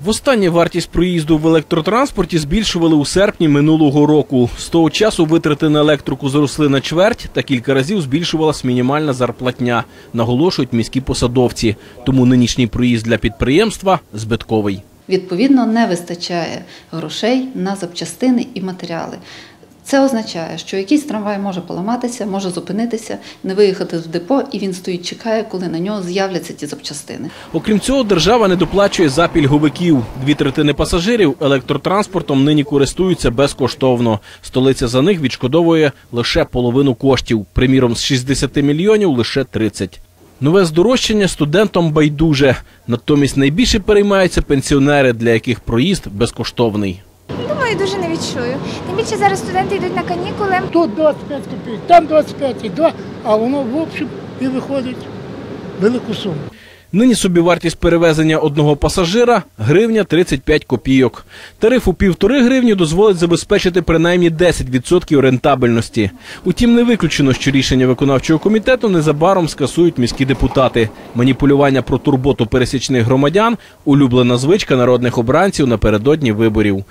Востаннє вартість проїзду в електротранспорті збільшували у серпні минулого року. З того часу витрати на електрику зросли на чверть та кілька разів збільшувалась мінімальна зарплатня, наголошують міські посадовці. Тому нинішній проїзд для підприємства збитковий. Відповідно, не вистачає грошей на запчастини і матеріали. Це означає, що якийсь трамвай може поламатися, може зупинитися, не виїхати в депо, і він стоїть, чекає, коли на нього з'являться ті запчастини. Окрім цього, держава не доплачує за пільговиків. Дві третини пасажирів електротранспортом нині користуються безкоштовно. Столиця за них відшкодовує лише половину коштів. Приміром, з 60 мільйонів лише 30. Нове здорожчання студентам байдуже. Натомість найбільше переймаються пенсіонери, для яких проїзд безкоштовний. Думаю, дуже не відчую. Тим більше зараз студенти йдуть на канікули. Тут 25 копійок, там 25 і 2, а воно в общем і виходить велику суму. Нині собівартість перевезення одного пасажира гривня 35 копійок. Тариф у півтори гривні дозволить забезпечити принаймні 10% рентабельності. Утім, не виключено, що рішення виконавчого комітету незабаром скасують міські депутати. Маніпулювання про турботу пересічних громадян улюблена звичка народних обранців напередодні виборів.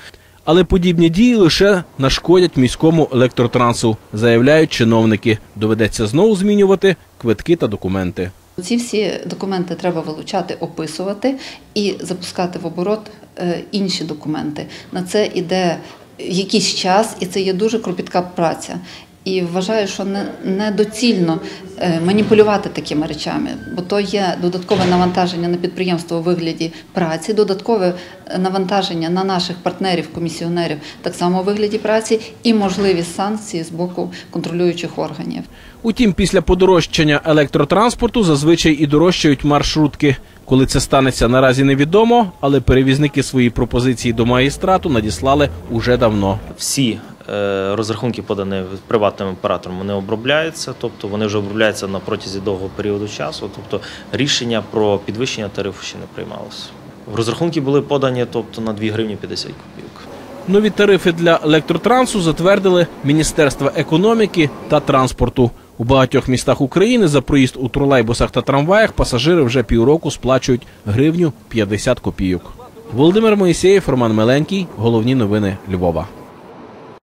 Але подібні дії лише нашкодять міському електротрансу, заявляють чиновники. Доведеться знову змінювати квитки та документи. Ці всі документи треба вилучати, описувати і запускати в оборот е, інші документи. На це йде якийсь час, і це є дуже кропітка праця. І вважаю, що не- недоцільно е, маніпулювати такими речами, бо то є додаткове навантаження на підприємство у вигляді праці, додаткове е, навантаження на наших партнерів, комісіонерів, так само у вигляді праці, і можливі санкції з боку контролюючих органів. Утім, після подорожчання електротранспорту зазвичай і дорожчають маршрутки. Коли це станеться, наразі невідомо, але перевізники свої пропозиції до магістрату надіслали уже давно. всі розрахунки, подані приватним оператором, вони обробляються, тобто вони вже обробляються на протязі довгого періоду часу. Тобто рішення про підвищення тарифу ще не приймалося. Розрахунки були подані тобто, на 2 гривні 50 копійок. Нові тарифи для електротрансу затвердили Міністерство економіки та транспорту. У багатьох містах України за проїзд у тролейбусах та трамваях пасажири вже півроку сплачують гривню 50 копійок. Володимир Моїсеєв, Роман Меленький. Головні новини Львова.